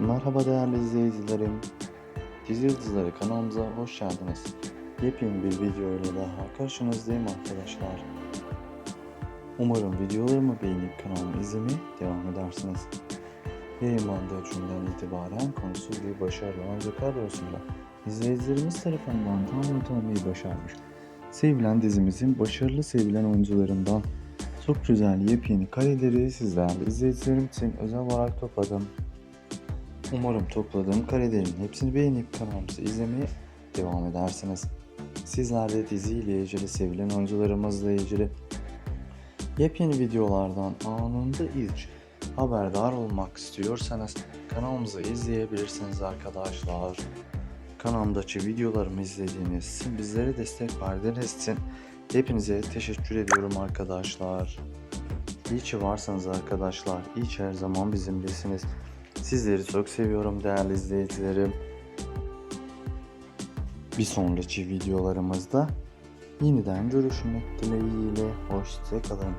Merhaba değerli izleyicilerim. Dizi Yıldızları kanalımıza hoş geldiniz. Yepyeni bir video ile daha karşınızdayım arkadaşlar. Umarım videolarımı beğenip kanalımı izlemeye devam edersiniz. Yayınlandığı günden itibaren konusu bir başarılı oyuncu kadrosunda izleyicilerimiz tarafından tam not almayı başarmış. Sevilen dizimizin başarılı sevilen oyuncularından çok güzel yepyeni kareleri sizlerle izleyicilerim için özel olarak topladım. Umarım topladığım karelerin hepsini beğenip kanalımızı izlemeye devam edersiniz. Sizler de diziyle ilgili sevilen oyuncularımızla ilgili yepyeni videolardan anında ilk haberdar olmak istiyorsanız kanalımızı izleyebilirsiniz arkadaşlar. Kanalımdaki videolarımı izlediğiniz için bizlere destek verdiğiniz için hepinize teşekkür ediyorum arkadaşlar. İyi ki varsınız arkadaşlar. İyi ki her zaman bizimlesiniz. Sizleri çok seviyorum değerli izleyicilerim. Bir sonraki videolarımızda yeniden görüşmek dileğiyle. Hoşçakalın.